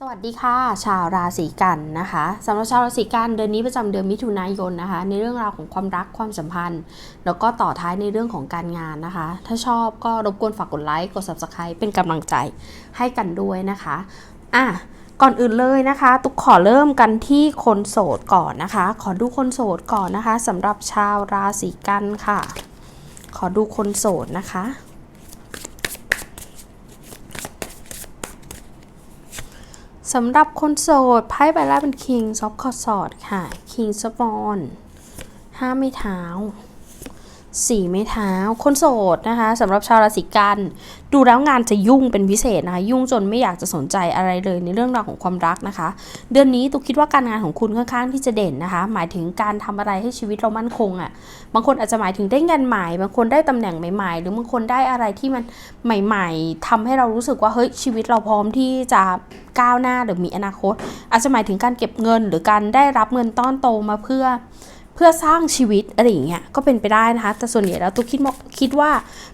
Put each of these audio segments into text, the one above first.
สวัสดีค่ะ ชาวราศีกันนะคะสำหรับชาวราศีกันเดือนนี้ประจำเดือนมิถุนายนนะคะ ในเรื่องราวของความรักความสัมพันธ์ แล้วก็ต่อท้ายในเรื่องของการงานนะคะ ถ้าชอบก็รบกวนฝากกดไลค์กด subscribe เป็นกำลังใจให้กันด้วยนะคะอะก่อนอื่นเลยนะคะ ตุกขอเริ่มกันที่คนโสดก่อนนะคะ ขอดูคนโสดก่อนนะคะสำหรับชาวราศีกันค่ะ ขอดูคนโสดนะคะ สำหรับคนโสดไพ่ใบแรกเป็น King of c o s o r d ค่ะ King of w a n d ห้าไม่เท้า สี่ไม้เท้า คนโสดนะคะสำหรับชาวราศีกันดูแล้วงานจะยุ่งเป็นพิเศษนะคะ ยุ่งจนไม่อยากจะสนใจอะไรเลยในเรื่องราวของความรักนะคะ เดือนนี้ตุกคิดว่าการงานของคุณค่อนข้างที่จะเด่นนะคะ หมายถึงการทำอะไรให้ชีวิตเรามั่นคงอะ่ะบางคนอาจจะหมายถึงได้งานใหม่ บางคนได้ตำแหน่งใหม่ๆ หรือบางคนได้อะไรที่มันใหม่ ๆทำให้เรารู้สึกว่าเฮ้ยชีวิตเราพร้อมที่จะก้าวหน้าหรือมีอนาคต อาจจะหมายถึงการเก็บเงิน หรือการได้รับเงินต้อนโตมาเพื่อ เพื่อสร้างชีวิตอะไรอย่างเงี้ยก็เป็นไปได้นะคะ แต่ส่วนใหญ่แล้วตุ๊กคิดคิดว่า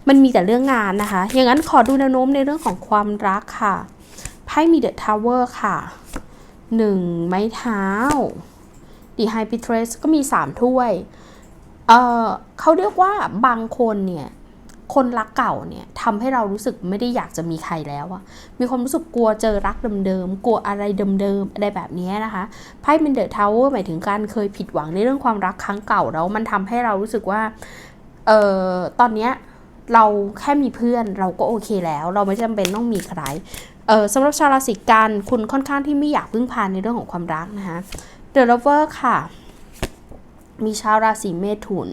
มันมีแต่เรื่องงานนะคะ อย่างนั้นขอดูแนวโน้มในเรื่องของความรักค่ะไพ่มีเดอะทาวเวอร์ค่ะหนึ่งไม้เท้าดีไฮปิเทรสก็มีสามถ้วยเออเขาเรียกว่าบางคนเนี่ย คนรักเก่าเนี่ยทำให้เรารู้สึกไม่ได้อยากจะมีใครแล้วอะมีความรู้สึกกลัวเจอรักเดิมๆ กลัวอะไรเดิมๆ อะไรแบบนี้นะคะ ไพ่เป็นเดอะทาวเวอร์หมายถึงการเคยผิดหวังในเรื่องความรักครั้งเก่าแล้วมันทำให้เรารู้สึกว่า เอ่อ ตอนเนี้ยเราแค่มีเพื่อนเราก็โอเคแล้ว เราไม่จำเป็นต้องมีใคร เออสำหรับชาวราศีกันคุณค่อนข้างที่ไม่อยากพึ่งพาในเรื่องของความรักนะคะเดอะ l ลเวอร์ค่ะ มีชาวราศีเมถุน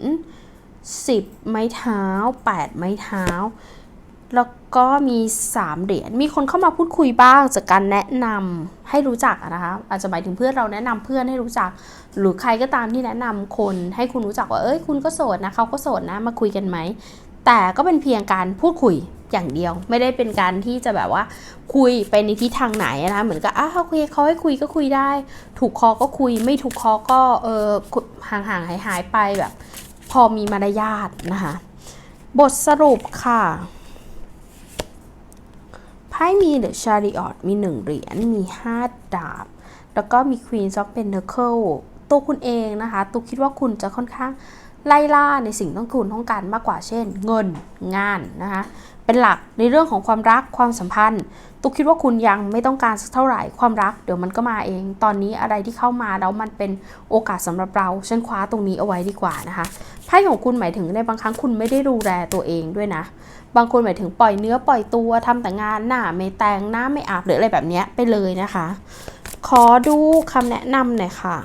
10 ไม้เท้า 8 ไม้เท้า แล้วก็มี 3 เหรียญ มีคนเข้ามาพูดคุยบ้างจากการแนะนำให้รู้จักนะคะ อาจจะหมายถึงเพื่อนเราแนะนำเพื่อนให้รู้จัก หรือใครก็ตามที่แนะนำคนให้คุณรู้จักว่า เอ้ย คุณก็โสดนะ เขาก็โสดนะ มาคุยกันไหม แต่ก็เป็นเพียงการพูดคุยอย่างเดียว ไม่ได้เป็นการที่จะแบบว่าคุยไปในทิศทางไหนนะคะเหมือนกับอ้าวเคเขาให้คุยก็คุยได้ ถูกคอก็คุย ไม่ถูกคอก็เออห่างห่างหายหายๆไปแบบ พอมีมารยาทนะคะ บทสรุปค่ะไพ่มีเดอะชาริออตมี1เหรียญมี5ดาบ แล้วก็มีควีนซ็อกเป็นเนอร์เคิลตัวคุณเองนะคะตุกคิดว่าคุณจะค่อนข้างไล่ล่าในสิ่งที่คุณต้องการมากกว่าเช่น เงินงานนะคะ เป็นหลักในเรื่องของความรักความสัมพันธ์ ตุกคิดว่าคุณยังไม่ต้องการสักเท่าไหร่ความรัก เดี๋ยวมันก็มาเอง ตอนนี้อะไรที่เข้ามาแล้วมันเป็นโอกาสสำหรับเราฉันคว้าตรงนี้เอาไว้ดีกว่านะคะไพ่ของคุณหมายถึงในบางครั้งคุณไม่ได้ดูแลตัวเองด้วยนะ บางคนหมายถึงปล่อยเนื้อปล่อยตัวทำแต่งานหน้าไม่แต่งหน้าไม่อาบหรืออะไรแบบนี้ไปเลยนะคะ ขอดูคำแนะนำหน่อยค่ะ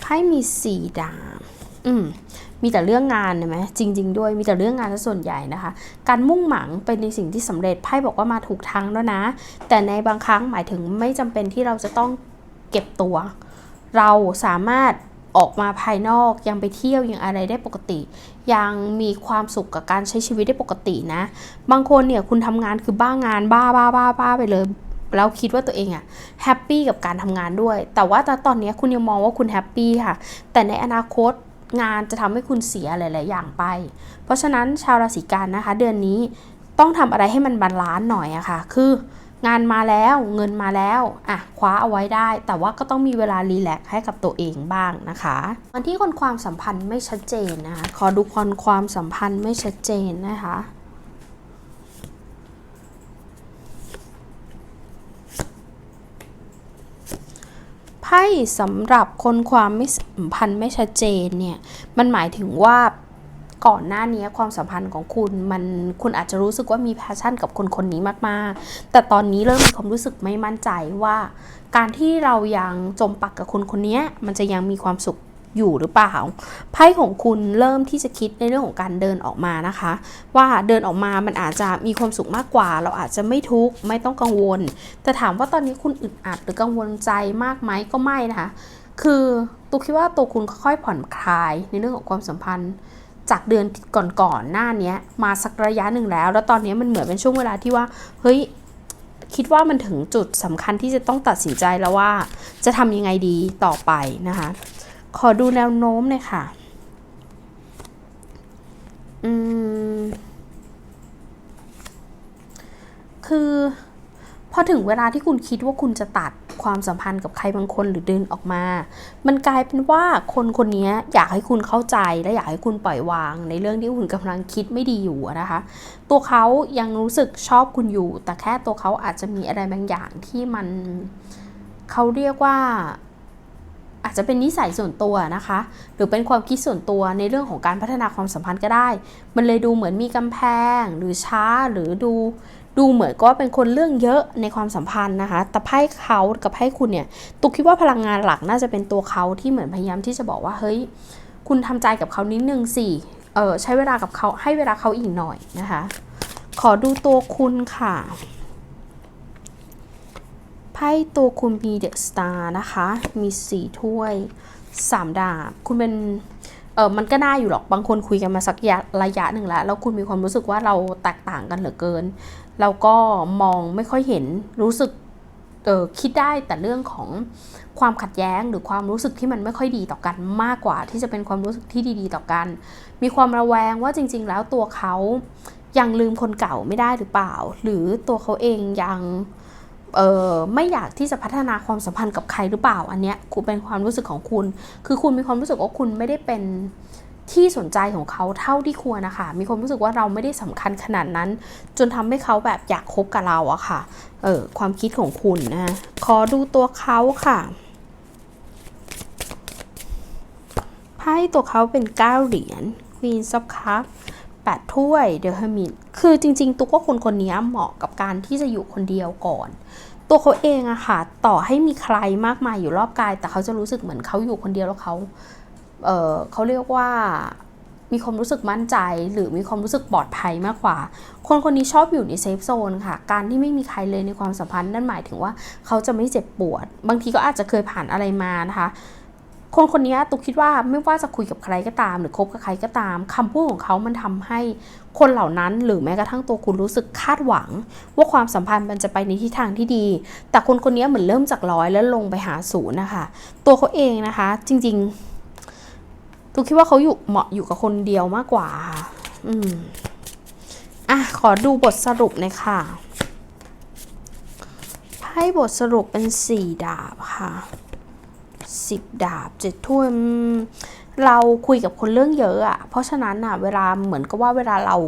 ไพ่มีสี่ดาบอืม มีแต่เรื่องงานเห็นไหมจริง ๆ ด้วยมีแต่เรื่องงานซะส่วนใหญ่นะคะ การมุ่งหมังเป็นในสิ่งที่สำเร็จไพ่บอกว่ามาถูกทางแล้วนะ แต่ในบางครั้งหมายถึงไม่จำเป็นที่เราจะต้องเก็บตัว เราสามารถออกมาภายนอกยังไปเที่ยวยังอะไรได้ปกติ ยังมีความสุขกับการใช้ชีวิตได้ปกตินะ บางคนเนี่ยคุณทำงานคือบ้างานบ้าบ้าบ้าบ้าไปเลยแล้วคิดว่าตัวเองอะแฮปปี้กับการทำงานด้วย แต่ว่าตอนนี้คุณยังมองว่าคุณแฮปปี้ค่ะ แต่ในอนาคต งานจะทำให้คุณเสียหลาย ๆ อย่างไป เพราะฉะนั้นชาวราศีกันนะคะ เดือนนี้ต้องทำอะไรให้มันบาลานซ์หน่อยอะค่ะ คืองานมาแล้วเงินมาแล้วอะคว้าเอาไว้ได้ แต่ว่าก็ต้องมีเวลารีแลกซ์ให้กับตัวเองบ้างนะคะวันที่คนความสัมพันธ์ไม่ชัดเจนนะคะขอดูคนความสัมพันธ์ไม่ชัดเจนนะคะ ไพ่สำหรับคนความไม่สัมพันธ์ไม่ชัดเจนเนี่ยมันหมายถึงว่าก่อนหน้านี้ความสัมพันธ์ของคุณมันคุณอาจจะรู้สึกว่ามีแพชชั่นกับคนคนนี้มากๆ แต่ตอนนี้เริ่มมีความรู้สึกไม่มั่นใจว่า การที่เรายังจมปักกับคนคนนี้มันจะยังมีความสุข อยู่หรือเปล่า ไพ่ของคุณเริ่มที่จะคิดในเรื่องของการเดินออกมานะคะ ว่าเดินออกมามันอาจจะมีความสุขมากกว่า เราอาจจะไม่ทุกข์ไม่ต้องกังวล แต่ถามว่าตอนนี้คุณอึดอัดหรือกังวลใจมากไหมก็ไม่นะคะ คือตูคิดว่าตัวคุณค่อยๆผ่อนคลายในเรื่องของความสัมพันธ์จากเดือนก่อนๆหน้านี้มาสักระยะหนึ่งแล้ว แล้วตอนนี้มันเหมือนเป็นช่วงเวลาที่ว่า เฮ้ย คิดว่ามันถึงจุดสำคัญที่จะต้องตัดสินใจแล้วว่า จะทำยังไงดีต่อไปนะคะ ขอดูแนวโน้มเลยค่ะ อืม คือพอถึงเวลาที่คุณคิดว่าคุณจะตัดความสัมพันธ์กับใครบางคนหรือเดินออกมา มันกลายเป็นว่าคนคนนี้อยากให้คุณเข้าใจและอยากให้คุณปล่อยวาง ในเรื่องที่คุณกำลังคิดไม่ดีอยู่นะคะ ตัวเขายังรู้สึกชอบคุณอยู่ แต่แค่ตัวเขาอาจจะมีอะไรบางอย่างที่มันเขาเรียกว่า อาจจะเป็นนิสัยส่วนตัวนะคะ หรือเป็นความคิดส่วนตัวในเรื่องของการพัฒนาความสัมพันธ์ก็ได้ มันเลยดูเหมือนมีกำแพง หรือช้าหรือดูดูเหมือนก็เป็นคนเรื่องเยอะในความสัมพันธ์นะคะ แต่ไพ่เขากับไพ่คุณเนี่ย ตุกคิดว่าพลังงานหลักน่าจะเป็นตัวเขาที่เหมือนพยายามที่จะบอกว่า เฮ้ย คุณทำใจกับเขานิดนึงสิ เออใช้เวลากับเขาให้เวลาเขาอีกหน่อยนะคะ ขอดูตัวคุณค่ะ ไพ่ตัวคุณมีเดอะสตาร์นะคะ มีสี่ถ้วยสามดาบ คุณเป็น เออมันก็น่าอยู่หรอก บางคนคุยกันมาสักระยะระยะหนึ่งแล้ว แล้วคุณมีความรู้สึกว่าเราแตกต่างกันเหลือเกิน เราก็มองไม่ค่อยเห็น รู้สึก เออคิดได้แต่เรื่องของความขัดแย้งหรือความรู้สึกที่มันไม่ค่อยดีต่อกันมากกว่า ที่จะเป็นความรู้สึกที่ดี ๆ ต่อกัน มีความระแวงว่าจริง ๆ แล้วตัวเขายังลืมคนเก่าไม่ได้หรือเปล่า หรือตัวเขาเองยัง เออไม่อยากที่จะพัฒนาความสัมพันธ์กับใครหรือเปล่าอันเนี้ยคุณเป็นความรู้สึกของคุณ คือคุณมีความรู้สึกว่าคุณไม่ได้เป็นที่สนใจของเขาเท่าที่ควรนะคะ มีความรู้สึกว่าเราไม่ได้สำคัญขนาดนั้น จนทำให้เขาแบบอยากคบกับเราอะค่ะ เออความคิดของคุณนะขอดูตัวเขาค่ะไพ่ตัวเขาเป็นเก้าเหรียญ Queen of Cups แปดถ้วย The Hermit คือจริง ๆ ตุ๊กว่าคนคนนี้เหมาะกับการที่จะอยู่คนเดียวก่อน ตัวเขาเองอะค่ะ ต่อให้มีใครมากมายอยู่รอบกาย แต่เขาจะรู้สึกเหมือนเขาอยู่คนเดียวแล้วเขาเออเขาเรียกว่ามีความรู้สึกมั่นใจหรือมีความรู้สึกปลอดภัยมากกว่า คนคนนี้ชอบอยู่ในเซฟโซนค่ะ การที่ไม่มีใครเลยในความสัมพันธ์นั่นหมายถึงว่าเขาจะไม่เจ็บปวด บางทีก็อาจจะเคยผ่านอะไรมานะคะ คนคนนี้ตุกคิดว่าไม่ว่าจะคุยกับใครก็ตาม หรือคบกับใครก็ตามคำพูดของเขามันทำให้คนเหล่านั้น หรือแม้กระทั่งตัวคุณรู้สึกคาดหวัง ว่าความสัมพันธ์มันจะไปในทิศทางที่ดี แต่คนคนนี้เหมือนเริ่มจากร้อยแล้วลงไปหาศูนย์นะคะ ตัวเขาเองนะคะ จริงๆตุกคิดว่าเขาอยู่เหมาะอยู่กับคนเดียวมากกว่าค่ะอืมอะขอดูบทสรุปหน่อยค่ะให้บทสรุปเป็นสี่ดาบค่ะ สิบดาบเจ็ดถ้วยเราคุยกับคนเรื่องเยอะอะเพราะฉะนั้นอะเวลาเหมือนกับว่าเวลาเรา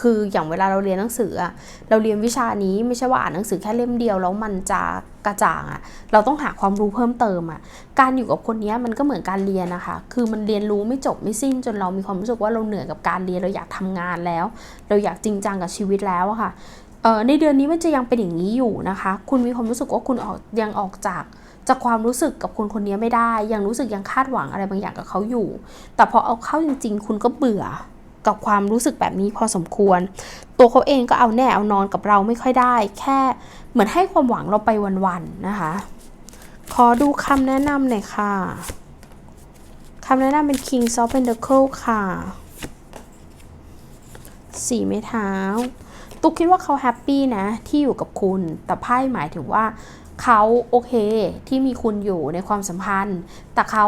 คืออย่างเวลาเราเรียนหนังสืออะเราเรียนวิชานี้ไม่ใช่ว่าอ่านหนังสือแค่เล่มเดียวแล้วมันจะกระจ่างอะเราต้องหาความรู้เพิ่มเติมอะการอยู่กับคนนี้มันก็เหมือนการเรียนนะคะ คือมันเรียนรู้ไม่จบไม่สิ้นจนเรามีความรู้สึกว่าเราเหนื่อยกับการเรียนเราอยากทำงานแล้ว เราอยากจริงจังกับชีวิตแล้วอะค่ะเอ่อในเดือนนี้มันจะยังเป็นอย่างนี้อยู่นะคะ คุณมีความรู้สึกว่าคุณออกยังออกจาก จากความรู้สึกกับคนคนนี้ไม่ได้ ยังรู้สึกยังคาดหวังอะไรบางอย่างกับเขาอยู่ แต่พอเอาเข้าจริง ๆ คุณก็เบื่อกับความรู้สึกแบบนี้พอสมควร ตัวเขาเองก็เอาแน่เอานอนกับเราไม่ค่อยได้ แค่เหมือนให้ความหวังเราไปวันๆนะคะ ขอดูคำแนะนำหน่อยค่ะคำแนะนำเป็น King of Pentacle ค่ะสี่ไม้เท้า ตุกคิดว่าเขาแฮปปี้นะที่อยู่กับคุณ แต่ไพ่หมายถึงว่า เขาโอเคที่มีคุณอยู่ในความสัมพันธ์ แต่เขา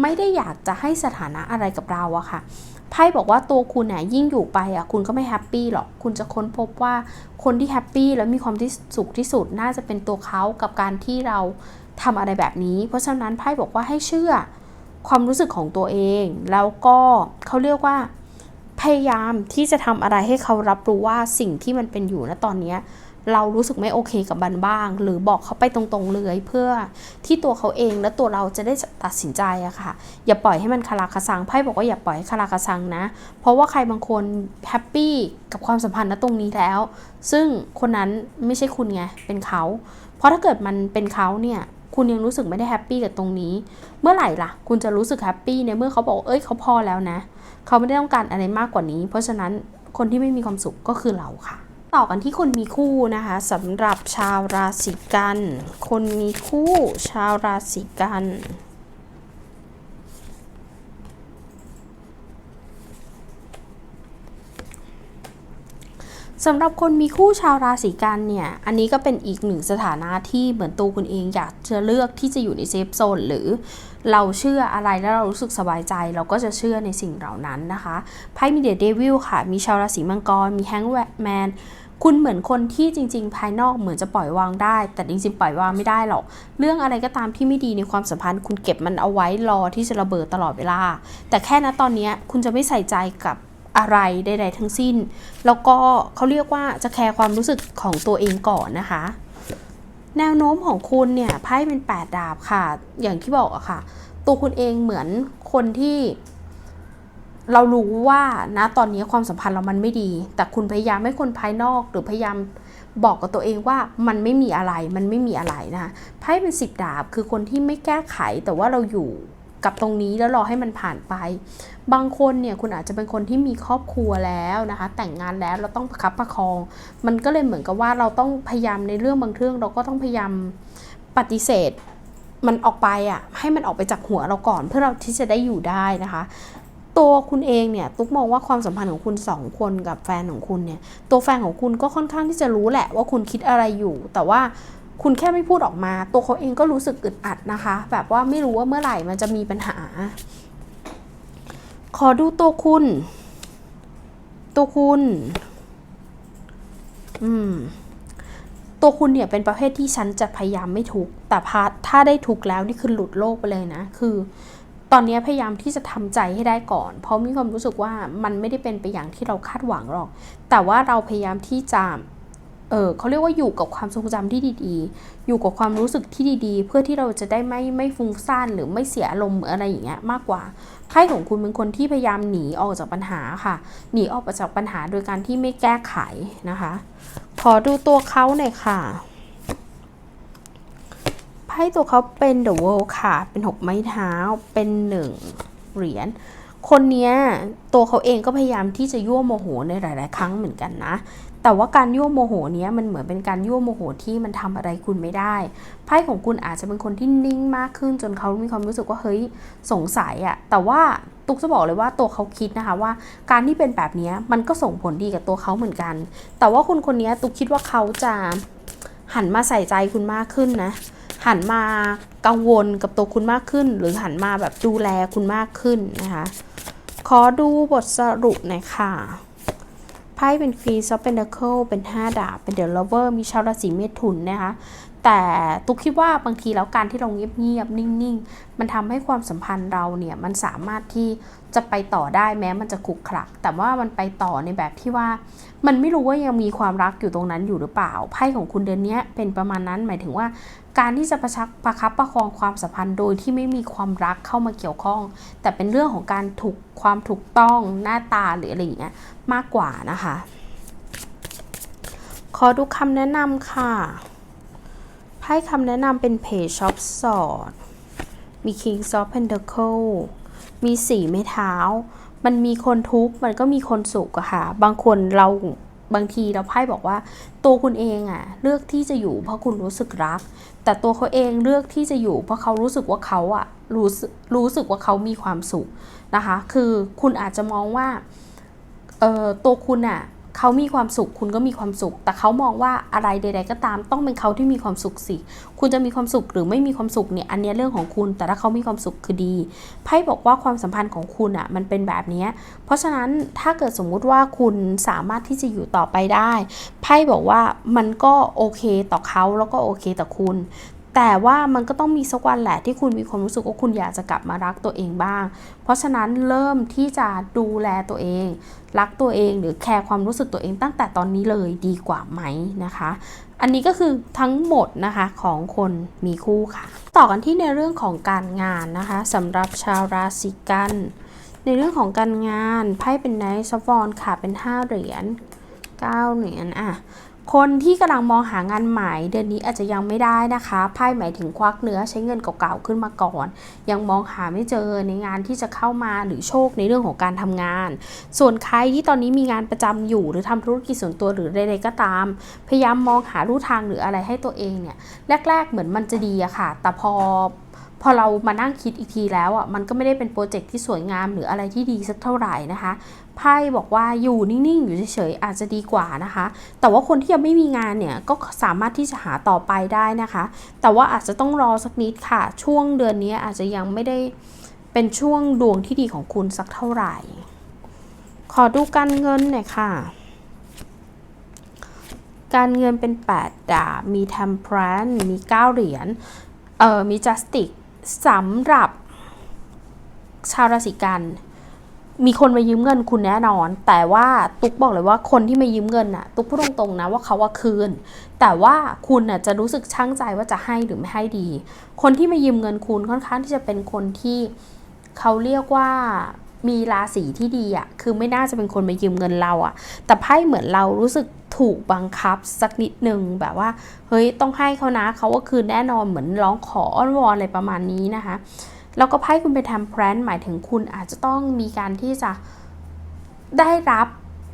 ไม่ได้อยากจะให้สถานะอะไรกับเราอะค่ะไพ่บอกว่าตัวคุณเนี่ยยิ่งอยู่ไปอะคุณก็ไม่แฮปปี้หรอก คุณจะค้นพบว่าคนที่แฮปปี้และมีความที่สุขที่สุดน่าจะเป็นตัวเขากับการที่เราทำอะไรแบบนี้ เพราะฉะนั้นไพ่บอกว่าให้เชื่อความรู้สึกของตัวเอง แล้วก็เขาเรียกว่า พยายามที่จะทำอะไรให้เขารับรู้ว่าสิ่งที่มันเป็นอยู่ณตอนเนี้ย เรารู้สึกไม่โอเคกับมันบ้าง หรือบอกเขาไปตรงๆเลยเพื่อที่ตัวเขาเองและตัวเราจะได้ตัดสินใจอะค่ะ อย่าปล่อยให้มันคาราคาซังไพ่บอกว่าอย่าปล่อยให้คาราคาซังนะ เพราะว่าใครบางคนแฮปปี้กับความสัมพันธ์ณตรงนี้แล้ว ซึ่งคนนั้นไม่ใช่คุณไงเป็นเขา เพราะถ้าเกิดมันเป็นเขาเนี่ยคุณยังรู้สึกไม่ได้แฮปปี้กับตรงนี้ เมื่อไหร่ล่ะ คุณจะรู้สึกแฮปปี้ในเมื่อเขาบอก เอ้ยเขาพอแล้วนะ เขาไม่ได้ต้องการอะไรมากกว่านี้ เพราะฉะนั้นคนที่ไม่มีความสุขก็คือเราค่ะ ต่อกันที่คนมีคู่นะคะสำหรับชาวราศีกัน คนมีคู่ชาวราศีกัน สำหรับคนมีคู่ชาวราศีกันเนี่ย อันนี้ก็เป็นอีกหนึ่งสถานะที่เหมือนตัวคุณเองอยากจะเลือกที่จะอยู่ในเซฟโซนหรือเราเชื่ออะไรแล้วเรารู้สึกสบายใจ เราก็จะเชื่อในสิ่งเหล่านั้นนะคะไพ่มีเดเดวิลค่ะ มีชาวราศีมังกร มีแฮงแมนคุณเหมือนคนที่จริง ๆ ภายนอกเหมือนจะปล่อยวางได้ แต่จริง ๆ ปล่อยวางไม่ได้หรอก เรื่องอะไรก็ตามที่ไม่ดีในความสัมพันธ์ คุณเก็บมันเอาไว้รอที่จะระเบิดตลอดเวลา แต่แค่นะตอนนี้คุณจะไม่ใส่ใจกับ อะไรใดๆทั้งสิ้น แล้วก็เขาเรียกว่าจะแคร์ความรู้สึกของตัวเองก่อนนะคะ แนวโน้มของคุณเนี่ยไพ่เป็นแปดดาบค่ะ อย่างที่บอกอะค่ะ ตัวคุณเองเหมือนคนที่เรารู้ว่านะตอนนี้ความสัมพันธ์เรามันไม่ดี แต่คุณพยายามให้คนภายนอก หรือพยายามบอกกับตัวเองว่ามันไม่มีอะไร มันไม่มีอะไรนะไพ่เป็นสิบดาบคือคนที่ไม่แก้ไขแต่ว่าเราอยู่ กับตรงนี้แล้วรอให้มันผ่านไป บางคนเนี่ยคุณอาจจะเป็นคนที่มีครอบครัวแล้วนะคะ แต่งงานแล้วเราต้องประคับประคอง มันก็เลยเหมือนกับว่าเราต้องพยายามในเรื่องบางเรื่อง เราก็ต้องพยายามปฏิเสธมันออกไปอะให้มันออกไปจากหัวเราก่อนเพื่อเราที่จะได้อยู่ได้นะคะ ตัวคุณเองเนี่ยตุ๊กมองว่าความสัมพันธ์ของคุณสองคนกับแฟนของคุณเนี่ยตัวแฟนของคุณก็ค่อนข้างที่จะรู้แหละว่าคุณคิดอะไรอยู่ แต่ว่า คุณแค่ไม่พูดออกมา ตัวเขาเองก็รู้สึกอึดอัดนะคะ แบบว่าไม่รู้ว่าเมื่อไหร่มันจะมีปัญหา ขอดูตัวคุณ ตัวคุณ อืม ตัวคุณเนี่ยเป็นประเภทที่ฉันจะพยายามไม่ทุกแต่พาถ้าได้ทุกแล้วนี่คือหลุดโลกไปเลยนะ คือ ตอนนี้พยายามที่จะทำใจให้ได้ก่อน เพราะมีความรู้สึกว่ามันไม่ได้เป็นไปอย่างที่เราคาดหวังหรอก แต่ว่าเราพยายามที่จะ เออเขาเรียกว่าอยู่กับความทรงจำที่ดีๆ อยู่กับความรู้สึกที่ดีๆ เพื่อที่เราจะได้ไม่ไม่ฟุ้งซ่านหรือไม่เสียอารมณ์อะไรอย่างเงี้ยมากกว่าไพ่ของคุณเป็นคนที่พยายามหนีออกจากปัญหาค่ะ หนีออกจากปัญหาโดยการที่ไม่แก้ไขนะคะ ขอดูตัวเขาหน่อยค่ะไพ่ตัวเขาเป็น The World ค่ะ เป็นหกไม้เท้า เป็นหนึ่งเหรียญ คนเนี้ยตัวเขาเองก็พยายามที่จะยั่วโมโหในหลาย ๆ ครั้งเหมือนกันนะ แต่ว่าการยั่วโมโหเนี้ยมันเหมือนเป็นการยั่วโมโหที่มันทำอะไรคุณไม่ได้ ไพ่ของคุณอาจจะเป็นคนที่นิ่งมากขึ้นจนเขามีความรู้สึกว่าเฮ้ยสงสัยอะแต่ว่าตุ๊กจะบอกเลยว่าตัวเขาคิดนะคะว่า การที่เป็นแบบนี้มันก็ส่งผลดีกับตัวเขาเหมือนกัน แต่ว่าคุณคนนี้ตุ๊กคิดว่าเขาจะหันมาใส่ใจคุณมากขึ้นนะ หันมากังวลกับตัวคุณมากขึ้น หรือหันมาแบบดูแลคุณมากขึ้นนะคะขอดูบทสรุปหน่อยค่ะไพ่เป็นฟรีซอฟเป็นเดเคิลเป็น 5 ดาบ เป็นเดลเวอร์ มีชาวราศีเมถุนนะคะแต่ตุ๊กคิดว่าบางทีแล้วการที่เราเงียบๆนิ่งๆ มันทำให้ความสัมพันธ์เราเนี่ยมันสามารถที่จะไปต่อได้แม้มันจะขรุกขลัก แต่ว่ามันไปต่อในแบบที่ว่า มันไม่รู้ว่ายังมีความรักอยู่ตรงนั้นอยู่หรือเปล่าไพ่ของคุณเดือนนี้เป็นประมาณนั้นหมายถึงว่า การที่จะประชักประคับประคองความสัมพันธ์โดยที่ไม่มีความรักเข้ามาเกี่ยวข้อง แต่เป็นเรื่องของการถูกความถูกต้องหน้าตาหรืออะไรอย่างเงี้ยมากกว่านะคะ ขอดูคำแนะนำค่ะ ไพ่คำแนะนำเป็น Page of Swords มี King of Pentacle มีสีไม้เท้า มันมีคนทุกข์ มันก็มีคนสุขอะค่ะ บางคนเราบางทีเราไพ่บอกว่า ตัวคุณเองอะเลือกที่จะอยู่เพราะคุณรู้สึกรัก แต่ตัวเขาเองเลือกที่จะอยู่ เพราะเขารู้สึกว่าเขาอะรู้สึกรู้สึกว่าเขามีความสุขนะคะ คือคุณอาจจะมองว่าเออตัวคุณอะ เขามีความสุข คุณก็มีความสุข แต่เขามองว่าอะไรใด ๆ ก็ตาม ต้องเป็นเขาที่มีความสุขสิ คุณจะมีความสุขหรือไม่มีความสุขเนี่ยอันนี้เรื่องของคุณ แต่ถ้าเขามีความสุขคือดีไพ่บอกว่าความสัมพันธ์ของคุณอะมันเป็นแบบนี้ เพราะฉะนั้นถ้าเกิดสมมุติว่าคุณสามารถที่จะอยู่ต่อไปได้ไพ่บอกว่ามันก็โอเคต่อเขาแล้วก็โอเคต่อคุณ แต่ว่ามันก็ต้องมีสักวันแหละที่คุณมีความรู้สึกว่าคุณอยากจะกลับมารักตัวเองบ้าง เพราะฉะนั้นเริ่มที่จะดูแลตัวเอง รักตัวเองหรือแคร์ความรู้สึกตัวเองตั้งแต่ตอนนี้เลยดีกว่าไหมนะคะ อันนี้ก็คือทั้งหมดนะคะของคนมีคู่ค่ะ ต่อกันที่ในเรื่องของการงานนะคะสำหรับชาวราศีกันในเรื่องของการงานไพ่เป็นไนท์ซอฟอนค่ะเป็น 5 เหรียญ9เหรียญอะ คนที่กำลังมองหางานใหม่เดือนนี้อาจจะยังไม่ได้นะคะไพ่หมายถึงควักเนื้อใช้เงินเก่าๆขึ้นมาก่อน ยังมองหาไม่เจอในงานที่จะเข้ามาหรือโชคในเรื่องของการทำงาน ส่วนใครที่ตอนนี้มีงานประจำอยู่หรือทำธุรกิจส่วนตัวหรือใดๆก็ตาม พยายามมองหาลู่ทางหรืออะไรให้ตัวเองเนี่ยแรก ๆ เหมือนมันจะดีอะค่ะ แต่พอพอเรามานั่งคิดอีกทีแล้วอะมันก็ไม่ได้เป็นโปรเจกต์ที่สวยงามหรืออะไรที่ดีสักเท่าไหร่นะคะ ไพ่บอกว่าอยู่นิ่งๆ อยู่เฉยๆอาจจะดีกว่านะคะ แต่ว่าคนที่ยังไม่มีงานเนี่ยก็สามารถที่จะหาต่อไปได้นะคะ แต่ว่าอาจจะต้องรอสักนิดค่ะ ช่วงเดือนนี้อาจจะยังไม่ได้เป็นช่วงดวงที่ดีของคุณสักเท่าไหร่ ขอดูการเงินหน่อยค่ะ การเงินเป็น 8 ดาบ มี temperance มี 9 เหรียญ เอ่อ มี justice สำหรับชาวราศีกัน มีคนมายืมเงินคุณแน่นอน แต่ว่าตุ๊กบอกเลยว่าคนที่มายืมเงินน่ะ ตุ๊กพูดตรงๆนะว่าเขาว่าคืน แต่ว่าคุณน่ะจะรู้สึกช่างใจว่าจะให้หรือไม่ให้ดี คนที่มายืมเงินคุณค่อนข้างที่จะเป็นคนที่เขาเรียกว่ามีราศีที่ดีอะ่ะ คือไม่น่าจะเป็นคนมายืมเงินเราอะ่ะ แต่ไพ่เหมือนเรารู้สึกถูกบังคับสักนิดหนึ่งแบบว่า เฮ้ยต้องให้เขานะเขาว่าคืนแน่นอนเหมือนร้องขออ้อนวอนอะไรประมาณนี้นะคะ แล้วก็ไพ่คุณไปทำแพลนหมายถึงคุณอาจจะต้องมีการที่จะได้รับ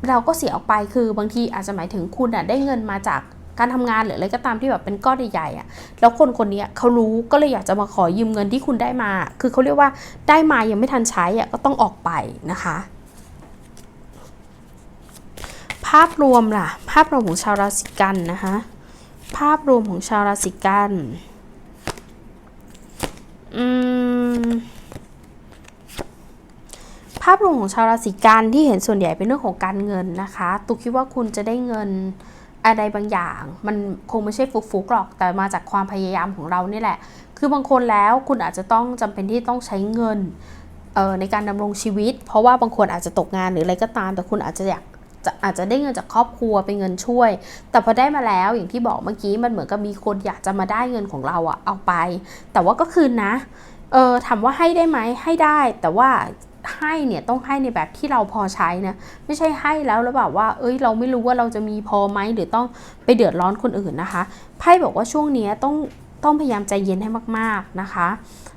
เราก็เสียออกไปคือบางทีอาจจะหมายถึงคุณอะได้เงินมาจากการทำงานหรืออะไรก็ตามที่แบบเป็นก้อนใหญ่ๆอะ แล้วคนคนนี้เขารู้ก็เลยอยากจะมาขอยืมเงินที่คุณได้มา คือเขาเรียกว่าได้มายังไม่ทันใช้อะก็ต้องออกไปนะคะ ภาพรวมล่ะ ภาพรวมของชาวราศีกันนะคะ ภาพรวมของชาวราศีกัน อืม ภาพรวมของชาวราศีกันที่เห็นส่วนใหญ่เป็นเรื่องของการเงินนะคะตุกคิดว่าคุณจะได้เงินอะไรบางอย่าง มันคงไม่ใช่ฟุกๆหรอก แต่มาจากความพยายามของเรานี่แหละ คือบางคนแล้วคุณอาจจะต้องจำเป็นที่ต้องใช้เงินในการดำรงชีวิต เพราะว่าบางคนอาจจะตกงานหรืออะไรก็ตาม แต่คุณอาจจะอยากจะอาจจะได้เงินจากครอบครัวเป็นเงินช่วย แต่พอได้มาแล้วอย่างที่บอกเมื่อกี้มันเหมือนกับมีคนอยากจะมาได้เงินของเราอะเอาไป แต่ว่าก็คืนนะ เออถามว่าให้ได้ไหมให้ได้ แต่ว่าให้เนี่ยต้องให้ในแบบที่เราพอใช้นะไม่ใช่ให้แล้วแล้วแบบว่า เอ้ยเราไม่รู้ว่าเราจะมีพอไหมหรือต้องไปเดือดร้อนคนอื่นนะคะไพ่บอกว่าช่วงนี้ต้องต้องพยายามใจเย็นให้มาก ๆนะคะ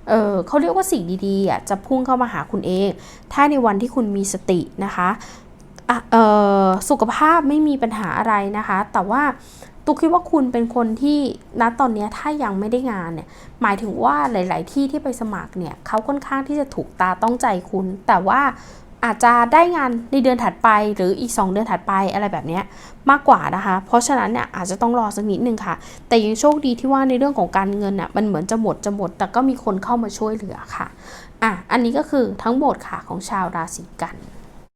เออเขาเรียกว่าสิ่งดีๆอะจะพุ่งเข้ามาหาคุณเอง ถ้าในวันที่คุณมีสตินะคะ สุขภาพไม่มีปัญหาอะไรนะคะ แต่ว่าตุกคิดว่าคุณเป็นคนที่ณตอนนี้ถ้ายังไม่ได้งานเนี่ยหมายถึงว่าหลาย ๆ ที่ที่ไปสมัครเนี่ยเขาค่อนข้างที่จะถูกตาต้องใจคุณ แต่ว่าอาจจะได้งานในเดือนถัดไปหรืออีก 2 เดือนถัดไปอะไรแบบนี้มากกว่านะคะ เพราะฉะนั้นเนี่ยอาจจะต้องรอสักนิดนึงค่ะ แต่ยังโชคดีที่ว่าในเรื่องของการเงินน่ะมันเหมือนจะหมดจะหมด แต่ก็มีคนเข้ามาช่วยเหลือค่ะอะ อันนี้ก็คือทั้งหมดค่ะของชาวราศีกัน